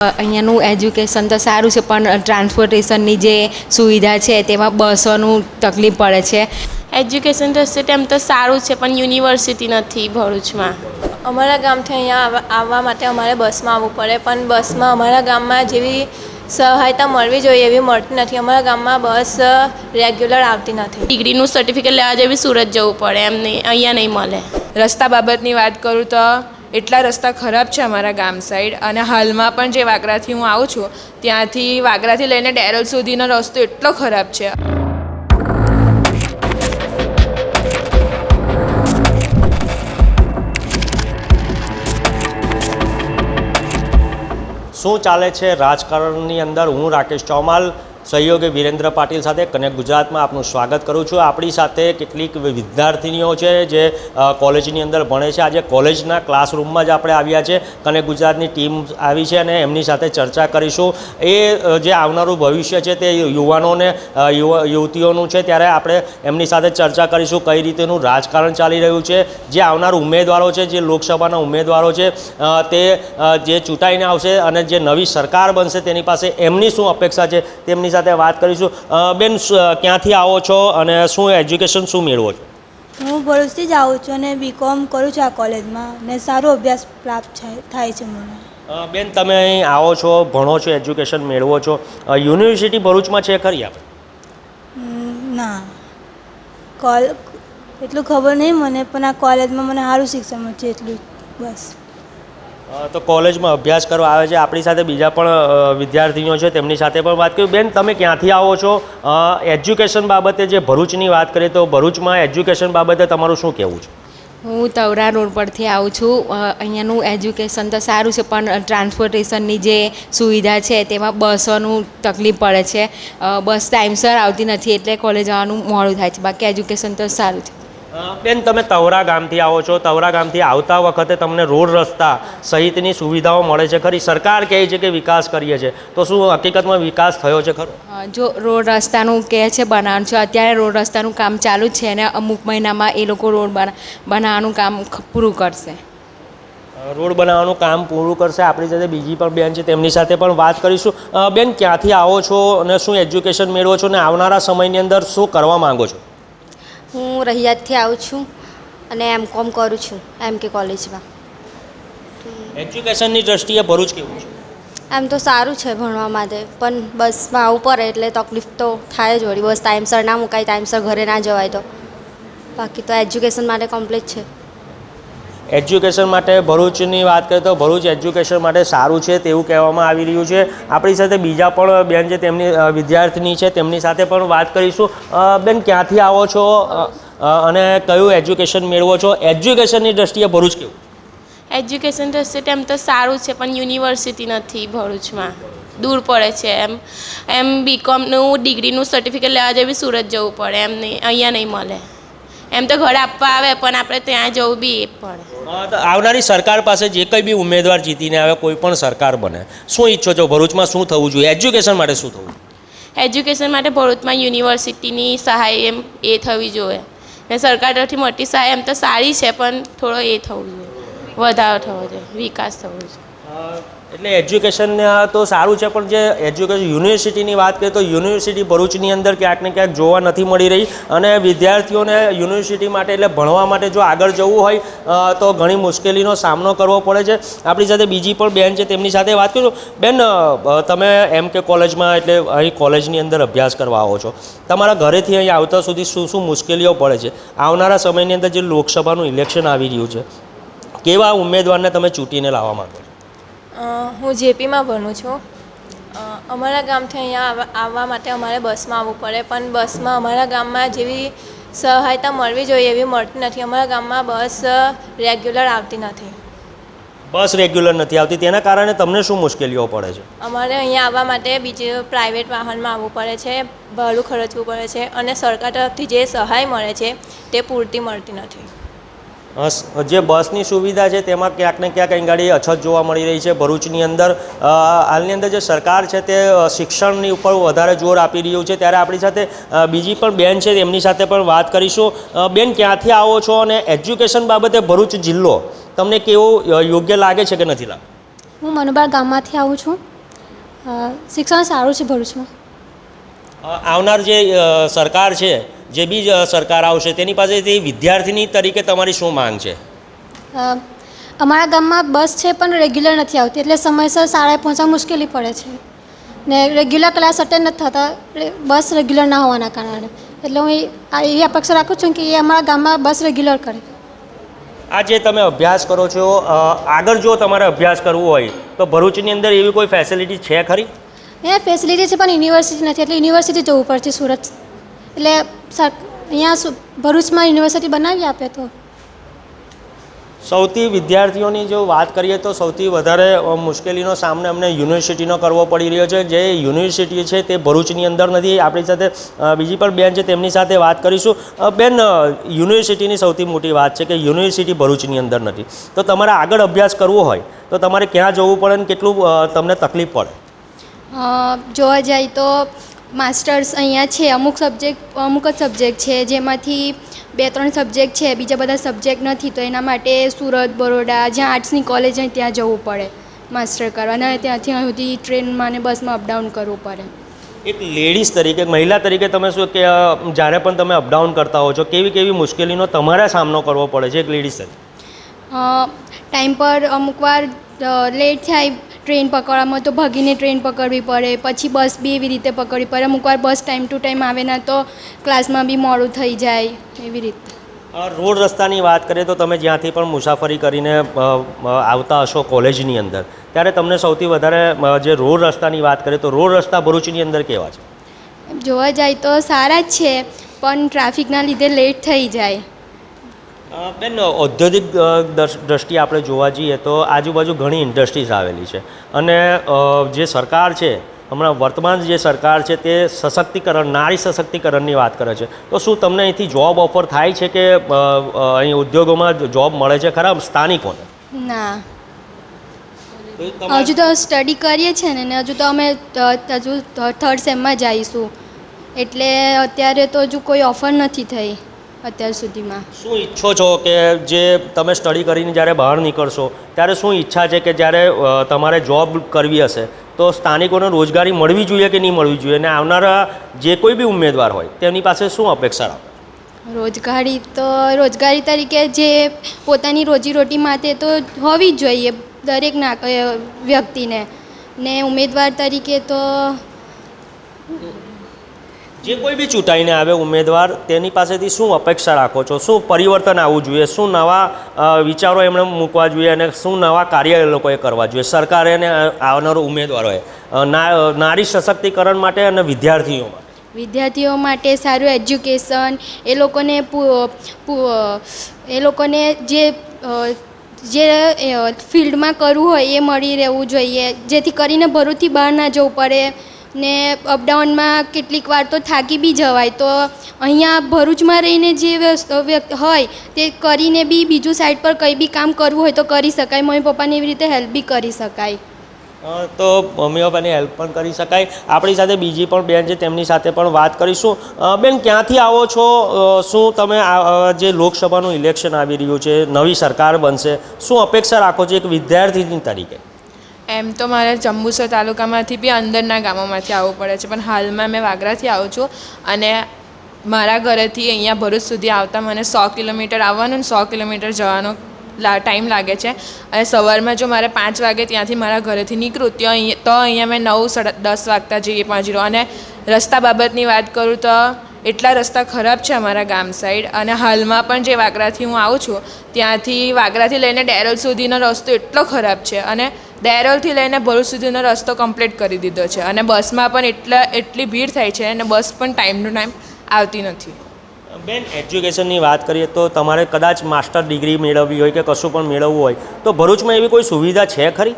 અહીંયાનું education તો સારું છે પણ ટ્રાન્સપોર્ટેશનની જે સુવિધા છે તેમાં બસોનું તકલીફ પડે છે. એજ્યુકેશન તો તેમ તો સારું છે પણ યુનિવર્સિટી નથી ભરૂચમાં. અમારા ગામથી અહીંયા આવવા- આવવા માટે અમારે બસમાં આવવું પડે પણ બસમાં અમારા ગામમાં જેવી સહાયતા મળવી જોઈએ એવી મળતી નથી. અમારા ગામમાં બસ રેગ્યુલર આવતી નથી. ડિગ્રીનું સર્ટિફિકેટ લેવા જેવી સુરત જવું પડે એમ નહીં અહીંયા નહીં મળે. રસ્તા બાબતની વાત કરું તો એટલા રસ્તા ખરાબ છે અમારા ગામ સાઈડ અને હાલમાં પણ જે વાગરાથી હું આવું છું, ત્યાંથી વાગરાથી લઈને ડેરલ સુધીનો રસ્તો એટલો ખરાબ છે. શું ચાલે છે રાજકારણની અંદર? હું રાકેશ ચૌમાલ સહયોગી વિરેન્દ્ર પાટીલ સાથે કનેક્ટ ગુજરાતમાં આપનું સ્વાગત કરું છું. આપણી સાથે કેટલીક વિદ્યાર્થીનીઓ છે જે કોલેજની અંદર ભણે છે. આજે કોલેજના ક્લાસરૂમમાં જ આપણે આવ્યા છે. કનેક્ટ ગુજરાતની ટીમ આવી છે અને એમની સાથે ચર્ચા કરીશું. એ જે આવનારું ભવિષ્ય છે તે યુવાનોને યુવા, યુવતીઓનું છે ત્યારે આપણે એમની સાથે ચર્ચા કરીશું કઈ રીતેનું રાજકારણ ચાલી રહ્યું છે. જે આવનાર ઉમેદવારો છે, જે લોકસભાના ઉમેદવારો છે તે જે ચૂંટાઈને આવશે અને જે નવી સરકાર બનશે તેની પાસે એમની શું અપેક્ષા છે તેમની સાથે વાત કરીશું. બેન ક્યાંથી આવો છો અને શું એજ્યુકેશન શું મેળવો છો? હું ભરૂચથી જ આવું છું અને બીકોમ કરું છું આ કોલેજમાં ને સારો અભ્યાસ પ્રાપ્ત થાય છે મને. બેન તમે અહીં આવો છો ભણો છો એજ્યુકેશન મેળવો છો. યુનિવર્સિટી ભરૂચમાં છે ખરી આપણે? ના. કોલ એટલું ખબર નહીં મને પણ આ કોલેજમાં મને સારું શિક્ષણ મળશે એટલું બસ. તો કોલેજમાં અભ્યાસ કરવા આવે છે. આપણી સાથે બીજા પણ વિદ્યાર્થીઓ છે. તેમની સાથે પણ વાત કરી. બેન, તમે ક્યાંથી આવો છો? એજ્યુકેશન બાબતે જે ભરૂચની વાત કરીએ તો ભરૂચમાં એજ્યુકેશન બાબતે તમારું શું કહેવું છે? હું તવરા રોડ પરથી આવું છું. અહીંયાનું એજ્યુકેશન તો સારું છે, પણ ટ્રાન્સપોર્ટેશનની જે સુવિધા છે, તેમાં બસોનું તકલીફ પડે છે. બસ ટાઈમસર આવતી નથી, એટલે કોલેજ આવવાનું મોડું થાય છે. બાકી એજ્યુકેશન તો સારું છે. બેન તમે તવરા ગામથી આવો છો. તવરા ગામથી આવતા વખતે તમને રોડ રસ્તા સહિતની સુવિધાઓ મળે છે ખરી? સરકાર કહે છે કે વિકાસ કરીએ છે. તો શું હકીકતમાં વિકાસ થયો છે ખરો? જો રોડ રસ્તાનું કહે છે બનાવવાનું છે અત્યારે રોડ રસ્તાનું કામ ચાલુ જ છે અને અમુક મહિનામાં એ લોકો રોડ બના બનાવવાનું કામ પૂરું કરશે. રોડ બનાવવાનું કામ પૂરું કરશે. આપણી સાથે બીજી પણ બેન છે તેમની સાથે પણ વાત કરીશું. બેન ક્યાંથી આવો છો અને શું એજ્યુકેશન મેળવો છો અને આવનારા સમયની અંદર શું કરવા માંગો છો? હું રહિયાતથી આવું છું અને એમ કોમ કરું છું એમ કે કોલેજમાં. એજ્યુકેશનની દ્રષ્ટિએ ભરૂચ કેવું છે? એમ તો સારું છે ભણવા માટે પણ બસમાં આવવું પડે એટલે તકલીફ તો થાય જ વળી. બસ ટાઈમસર ના મુકાય ટાઈમસર ઘરે ના જવાય તો. બાકી તો એજ્યુકેશન માટે કમ્પ્લીટ છે. એજ્યુકેશન માટે ભરૂચની વાત કરીએ તો ભરૂચ એજ્યુકેશન માટે સારું છે તેવું કહેવામાં આવી રહ્યું છે. આપણી સાથે બીજા પણ બેન છે તેમની વિદ્યાર્થીની છે તેમની સાથે પણ વાત કરીશું. બેન ક્યાંથી આવો છો? અને કયું એજ્યુકેશન મેળવો છો? એજ્યુકેશનની દ્રષ્ટિએ ભરૂચ કેવું? એજ્યુકેશન દ્રષ્ટિએ તેમ તો સારું છે, પણ યુનિવર્સિટી નથી ભરૂચમાં. દૂર પડે છે એમ. એમ બીકોમનું ડિગ્રીનું સર્ટિફિકેટ લેવા જેવી સુરત જવું પડે, એમ નહીં, અહીંયા નહીં મળે. એમ તો ઘર આપવા આવે પણ આપણે ત્યાં જવું બી એ પડે આવનારી સરકાર પાસે જે કંઈ બી ઉમેદવાર જીતીને આવે કોઈ પણ સરકાર બને શું ઈચ્છો છો? ભરૂચમાં શું થવું જોઈએ? એજ્યુકેશન માટે શું થવું? એજ્યુકેશન માટે ભરૂચમાં યુનિવર્સિટીની સહાય એમ એ થવી જોઈએ. ને સરકાર તરફથી મળતી સહાય એમ તો સારી છે પણ થોડો એ થવું જોઈએ. વધારો થવો જોઈએ વિકાસ થવો જોઈએ. એટલે એજ્યુકેશન તો સારું છે, પણ જે એજ્યુકેશન યુનિવર્સિટીની વાત કરીએ તો યુનિવર્સિટી ભરૂચની અંદર ક્યાંક ને ક્યાંક જોવા નથી મળી રહી. અને વિદ્યાર્થીઓને યુનિવર્સિટી માટે એટલે ભણવા માટે જો આગળ જવું હોય તો ઘણી મુશ્કેલીનો સામનો કરવો પડે છે. આપણી સાથે બીજી પણ બેન છે, તેમની સાથે વાત કરું. બેન તમે એમ કે કોલેજમાં એટલે અહીં કોલેજની અંદર અભ્યાસ કરવા આવો છો. તમારા ઘરેથી અહીં આવતા સુધી શું શું મુશ્કેલીઓ પડે છે? આવનારા સમયની અંદર જે લોકસભાનું ઇલેક્શન આવી રહ્યું છે, કેવા ઉમેદવારને તમે ચૂંટીને લાવવા માગો છો? હું જેપીમાં ભણું છું. અમારા ગામથી અહીંયા આવવા- માટે અમારે બસમાં આવવું પડે પણ બસમાં અમારા ગામમાં જેવી સહાયતા મળવી જોઈએ એવી મળતી નથી. અમારા ગામમાં બસ રેગ્યુલર આવતી નથી. બસ રેગ્યુલર નથી આવતી. તેના કારણે તમને શું મુશ્કેલીઓ પડે છે? અમારે અહીંયા આવવા માટે બીજું પ્રાઇવેટ વાહનમાં આવવું પડે છે ભાડું ખર્ચવું પડે છે અને સરકાર તરફથી જે સહાય મળે છે તે પૂરતી મળતી નથી. જે બસની સુવિધા છે તેમાં ક્યાંક ને ક્યાંક અહીં ગાડી અછત જોવા મળી રહી છે. ભરૂચની અંદર હાલની અંદર જે સરકાર છે તે શિક્ષણની ઉપર વધારે જોર આપી રહ્યું છે. ત્યારે આપણી સાથે બીજી પણ બેન છે તેમની સાથે પણ વાત કરીશું. બેન ક્યાંથી આવો છો અને એજ્યુકેશન બાબતે ભરૂચ જિલ્લો તમને કેવો યોગ્ય લાગે છે કે નથી લાગતું હું મનુબાર ગામમાંથી આવું છું. શિક્ષણ સારું છે ભરૂચમાં. આવનાર જે સરકાર છે જે બી સરકાર આવશે તેની પાસેથી વિદ્યાર્થીની તરીકે તમારી શું માંગ છે? અમારા ગામમાં બસ છે પણ રેગ્યુલર નથી આવતી એટલે સમયસર શાળાએ પહોંચવા મુશ્કેલી પડે છે. ને રેગ્યુલર ક્લાસ અટેન્ડ નથી થતા બસ રેગ્યુલર ના હોવાના કારણે. એટલે હું એવી અપેક્ષા રાખું છું કે એ અમારા ગામમાં બસ રેગ્યુલર કરે. આ જે તમે અભ્યાસ કરો છો આગળ જો તમારે અભ્યાસ કરવો હોય તો ભરૂચની અંદર એવી કોઈ ફેસિલિટી છે ખરી? એ ફેસિલિટી છે પણ યુનિવર્સિટી નથી એટલે યુનિવર્સિટી જવું પડશે સુરત એટલે અહીંયા ભરૂચમાં યુનિવર્સિટી બનાવી આપે તો? સૌથી વિદ્યાર્થીઓની જો વાત કરીએ તો સૌથી વધારે મુશ્કેલીનો સામનો અમને યુનિવર્સિટીનો કરવો પડી રહ્યો છે. જે યુનિવર્સિટી છે તે ભરૂચની અંદર નથી. આપણી સાથે બીજી પણ બેન છે તેમની સાથે વાત કરીશું. બેન યુનિવર્સિટીની સૌથી મોટી વાત છે કે યુનિવર્સિટી ભરૂચની અંદર નથી. તો તમારે આગળ અભ્યાસ કરવો હોય તો તમારે ક્યાં જવું પડે અને કેટલું તમને તકલીફ પડે? જોવા જાય તો માસ્ટર્સ અહીંયા છે અમુક સબ્જેક્ટ અમુક જ સબ્જેક્ટ છે જેમાંથી બે ત્રણ સબ્જેક્ટ છે બીજા બધા સબ્જેક્ટ નથી તો એના માટે સુરત બરોડા જ્યાં આર્ટ્સની કોલેજ હોય ત્યાં જવું પડે માસ્ટર કરવા. અને ત્યાંથી અહીં સુધી ટ્રેનમાં અને બસમાં અપડાઉન કરવું પડે. એક લેડીઝ તરીકે મહિલા તરીકે તમે શું કે જ્યારે પણ તમે અપડાઉન કરતા હો છો કેવી કેવી મુશ્કેલીનો તમારે સામનો કરવો પડે છે એક લેડીઝ તરીકે ટાઈમ પર અમુકવાર લેટ થાય ટ્રેન પકડવામાં તો ભાગીને ટ્રેન પકડવી પડે પછી બસ બી એવી રીતે પકડવી પડે. અમુક વાર બસ ટાઈમ ટુ ટાઈમ આવે ના તો ક્લાસમાં બી મોડું થઈ જાય એવી રીતે. રોડ રસ્તાની વાત કરીએ તો તમે જ્યાંથી પણ મુસાફરી કરીને આવતા હશો કોલેજની અંદર ત્યારે તમને સૌથી વધારે જે રોડ રસ્તાની વાત કરીએ તો રોડ રસ્તા ભરૂચની અંદર કેવા છે? જોવા જાય તો સારા જ છે પણ ટ્રાફિકના લીધે લેટ થઈ જાય. બેન ઔદ્યોગિક દ્રષ્ટિએ આપણે જોવા જઈએ તો આજુબાજુ ઘણી ઇન્ડસ્ટ્રીઝ આવેલી છે. અને જે સરકાર છે હમણાં વર્તમાન જે સરકાર છે તે સશક્તિકરણ નારી સશક્તિકરણની વાત કરે છે. તો શું તમને અહીંથી જોબ ઓફર થાય છે કે અહીં ઉદ્યોગોમાં જોબ મળે છે ખરા સ્થાનિકોને? ના. હજુ તો સ્ટડી કરીએ છીએ ને હજુ તો અમે હજુ થર્ડ સેમમાં જઈશું એટલે અત્યારે તો હજુ કોઈ ઓફર નથી થઈ. અત્યાર સુધીમાં. શું ઈચ્છો છો કે જે તમે સ્ટડી કરીને જ્યારે બહાર નીકળશો ત્યારે શું ઈચ્છા છે કે જ્યારે તમારે જોબ કરવી હશે તો સ્થાનિકોને રોજગારી મળવી જોઈએ કે નહીં મળવી જોઈએ? અને આવનારા જે કોઈ બી ઉમેદવાર હોય તેમની પાસે શું અપેક્ષા રાખો? રોજગારી તો રોજગારી તરીકે જે પોતાની રોજીરોટી માટે તો હોવી જ જોઈએ દરેક ના વ્યક્તિને. ને ઉમેદવાર તરીકે તો જે કોઈ બી ચૂંટાઈને આવે ઉમેદવાર, તેની પાસેથી શું અપેક્ષા રાખો છો? શું પરિવર્તન આવવું જોઈએ? શું નવા વિચારો એમણે મૂકવા જોઈએ અને શું નવા કાર્ય એ લોકોએ કરવા જોઈએ? સરકારે અને આવનારો ઉમેદવારોએ નારી સશક્તિકરણ માટે અને વિદ્યાર્થીઓમાં વિદ્યાર્થીઓ માટે સારું એજ્યુકેશન, એ લોકોને એ લોકોને જે જે ફિલ્ડમાં કરવું હોય એ મળી રહેવું જોઈએ, જેથી કરીને ભરૂચથી બહાર ના જવું પડે. ને અપડાઉનમાં કેટલીક વાર તો થાકી બી જવાય. તો અહીંયા ભરૂચમાં રહીને જે વ્યક્ત હોય તે કરીને બી બીજું સાઈડ પર કંઈ બી કામ કરવું હોય તો કરી શકાય. મમ્મી પપ્પાને એવી રીતે હેલ્પ બી કરી શકાય. તો મમ્મી પપ્પાની હેલ્પ પણ કરી શકાય. આપણી સાથે બીજી પણ બેન છે, તેમની સાથે પણ વાત કરીશું. બેન, ક્યાંથી આવો છો? શું તમે જે લોકસભાનું ઇલેક્શન આવી રહ્યું છે, નવી સરકાર બનશે, શું અપેક્ષા રાખો છો એક વિદ્યાર્થીની તરીકે? એમ તો મારે જંબુસર તાલુકામાંથી બી અંદરના ગામોમાંથી આવવું પડે છે, પણ હાલમાં મેં વાગરાથી આવું છું અને મારા ઘરેથી અહીંયા ભરૂચ સુધી આવતા મને સો કિલોમીટર આવવાનું ને સો કિલોમીટર જવાનો ટાઈમ લાગે છે. અને સવારમાં જો મારે પાંચ વાગે ત્યાંથી મારા ઘરેથી નીકળું, ત્યાં તો અહીંયા મેં નવ સાડા દસ વાગતા જઈએ પહોંચી રહ્યો અને રસ્તા બાબતની વાત કરું તો એટલા રસ્તા ખરાબ છે અમારા ગામ સાઈડ. અને હાલમાં પણ જે વાગરાથી હું આવું છું, ત્યાંથી વાગરાથી લઈને ડેરોલ સુધીનો રસ્તો એટલો ખરાબ છે. અને ડેરોલથી લઈને ભરૂચ સુધીનો રસ્તો કમ્પ્લીટ કરી દીધો છે. અને બસમાં પણ એટલા, એટલી ભીડ થાય છે અને બસ પણ ટાઈમ ટુ ટાઈમ આવતી નથી. બેન એજ્યુકેશનની વાત કરીએ તો તમારે કદાચ માસ્ટર ડિગ્રી મેળવવી હોય કે કશું પણ મેળવવું હોય, તો ભરૂચમાં એવી કોઈ સુવિધા છે ખરી?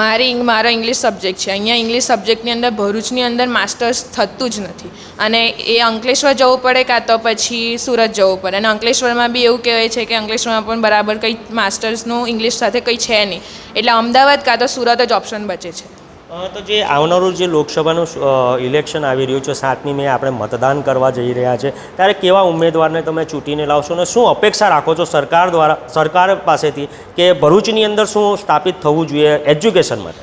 મારી મારા ઇંગ્લિશ સબ્જેક્ટ છે. અહીંયા ઇંગ્લિશ સબ્જેક્ટની અંદર ભરૂચની અંદર માસ્ટર્સ થતું જ નથી. અને એ અંકલેશ્વર જવું પડે કાં તો પછી સુરત જવું પડે. અને અંકલેશ્વરમાં બી એવું કહેવાય છે કે અંકલેશ્વરમાં પણ બરાબર કંઈ માસ્ટર્સનું ઇંગ્લિશ સાથે કંઈ છે નહીં. એટલે અમદાવાદ કાં તો સુરત જ ઓપ્શન બચે છે. તો જે આવનારું જે લોકસભાનું ઇલેક્શન આવી રહ્યું છે, સાતમી મે આપણે મતદાન કરવા જઈ રહ્યા છે, ત્યારે કેવા ઉમેદવારને તમે ચૂંટીને લાવશો ને શું અપેક્ષા રાખો છો સરકાર દ્વારા, સરકાર પાસેથી કે ભરૂચની અંદર શું સ્થાપિત થવું જોઈએ એજ્યુકેશન માટે?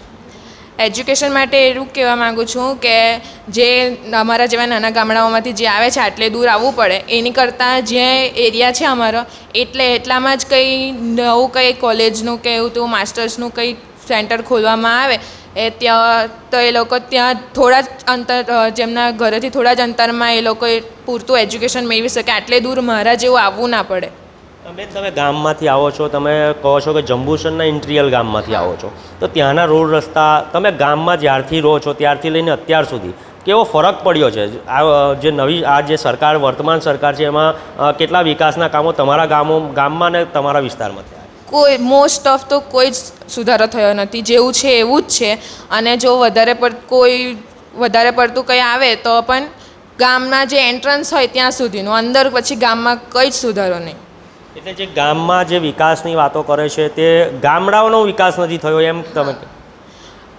એજ્યુકેશન માટે એવું કહેવા માગું છું કે જે અમારા જેવા નાના ગામડાઓમાંથી જે આવે છે, આટલે દૂર આવવું પડે, એની કરતાં જે એરિયા છે અમારો, એટલે એટલામાં જ કંઈ નવું કંઈ કોલેજનું કે એવું તેવું માસ્ટર્સનું કંઈ સેન્ટર ખોલવામાં આવે એ ત્યાં, તો એ લોકો ત્યાં થોડા જ અંતર જેમના ઘરેથી થોડા જ અંતરમાં એ લોકોએ પૂરતું એજ્યુકેશન મેળવી શકે, આટલે દૂર મારા જેવું આવવું ના પડે. તમે તમે ગામમાંથી આવો છો, તમે કહો છો કે જંબુસરના ઇન્ટ્રિયલ ગામમાંથી આવો છો, તો ત્યાંના રોડ રસ્તા, તમે ગામમાં જ્યારથી રહો છો, ત્યારથી લઈને અત્યાર સુધી, કેવો ફરક પડ્યો છે? આ જે નવી, આ જે સરકાર, વર્તમાન સરકાર છે, એમાં કેટલા વિકાસના કામો તમારા ગામો, ગામમાં ને તમારા વિસ્તારમાં થયા કોઈ મોસ્ટ ઓફ તો કોઈ જ સુધારો થયો નથી. જેવું છે એવું જ છે. અને જો વધારે પડ કોઈ વધારે પડતું કંઈ આવે તો પણ ગામના જે એન્ટ્રન્સ હોય ત્યાં સુધીનું. અંદર પછી ગામમાં કંઈ જ સુધારો નહીં. એટલે જે ગામમાં જે વિકાસની વાતો કરે છે તે ગામડાઓનો વિકાસ નથી થયો એમ તમે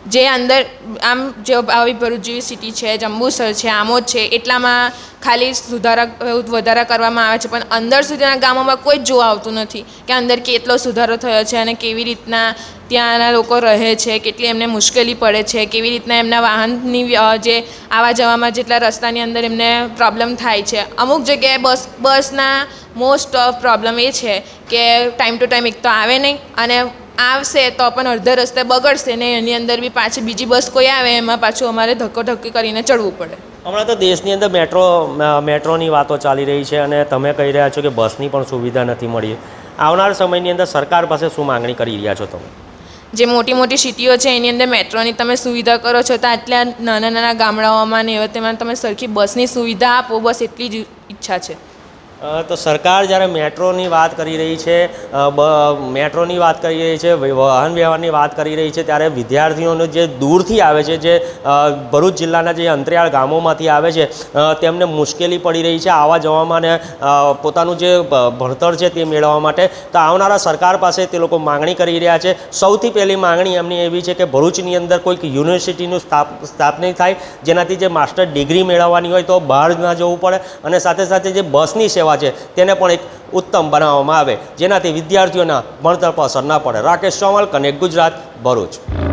જે અંદર, આમ જે આવી ભરૂચ જેવી સિટી છે, જંબુસર છે, આમોદ છે, એટલામાં ખાલી સુધારા, વધારા કરવામાં આવે છે. પણ અંદર સુધીના ગામોમાં કોઈ જ જોવા આવતું નથી કે અંદર કેટલો સુધારો થયો છે અને કેવી રીતના ત્યાંના લોકો રહે છે, કેટલી એમને મુશ્કેલી પડે છે, કેવી રીતના એમના વાહનની જે આવા જવામાં જેટલા રસ્તાની અંદર એમને પ્રોબ્લેમ થાય છે. અમુક જગ્યાએ બસ, બસના મોસ્ટ ઓફ પ્રોબ્લેમ એ છે કે ટાઈમ ટુ ટાઈમ એક તો આવે નહીં અને આવશે તો પણ અડધે રસ્તે બગડશે ને એની અંદર બી પાછી બીજી બસ કોઈ આવે એમાં પાછું અમારે ધક્કો ધક્કી કરીને ચડવું પડે. હમણાં તો દેશની અંદર મેટ્રો મેટ્રોની વાતો ચાલી રહી છે અને તમે કહી રહ્યા છો કે બસની પણ સુવિધા નથી મળી. આવનાર સમયની અંદર સરકાર પાસે શું માંગણી કરી રહ્યા છો તમે? જે મોટી મોટી સિટીઓ છે એની અંદર મેટ્રોની તમે સુવિધા કરો છો તો આટલા નાના નાના ગામડાઓમાં ને એવા તેમાં તમે સરખી બસની સુવિધા આપો બસ એટલી જ ઈચ્છા છે. તો સરકાર જ્યારે મેટ્રોની વાત કરી રહી છે મેટ્રોની વાત કરી રહી છે વાહન વ્યવહારની વાત કરી રહી છે, ત્યારે વિદ્યાર્થીઓને જે દૂરથી આવે છે, જે ભરૂચ જિલ્લાના જે અંતરિયાળ ગામોમાંથી આવે છે તેમને મુશ્કેલી પડી રહી છે આવવા જવામાં પોતાનું જે ભણતર છે તે મેળવવા માટે. તો આવનારા સરકાર પાસે તે લોકો માંગણી કરી રહ્યા છે. સૌથી પહેલી માંગણી એમની એવી છે કે ભરૂચની અંદર કોઈક યુનિવર્સિટીનું સ્થાપ, સ્થાપની થાય, જેનાથી જે માસ્ટર ડિગ્રી મેળવવાની હોય તો બહાર ના જવું પડે અને સાથે સાથે જે બસની સેવા છે. તેને પણ એક ઉત્તમ બનાવવામાં આવે. જેનાથી વિદ્યાર્થીઓના ભણતર પર અસર ના પડે. રાકેશ ચોમલ, કનેક્ટ ગુજરાત, ભરૂચ.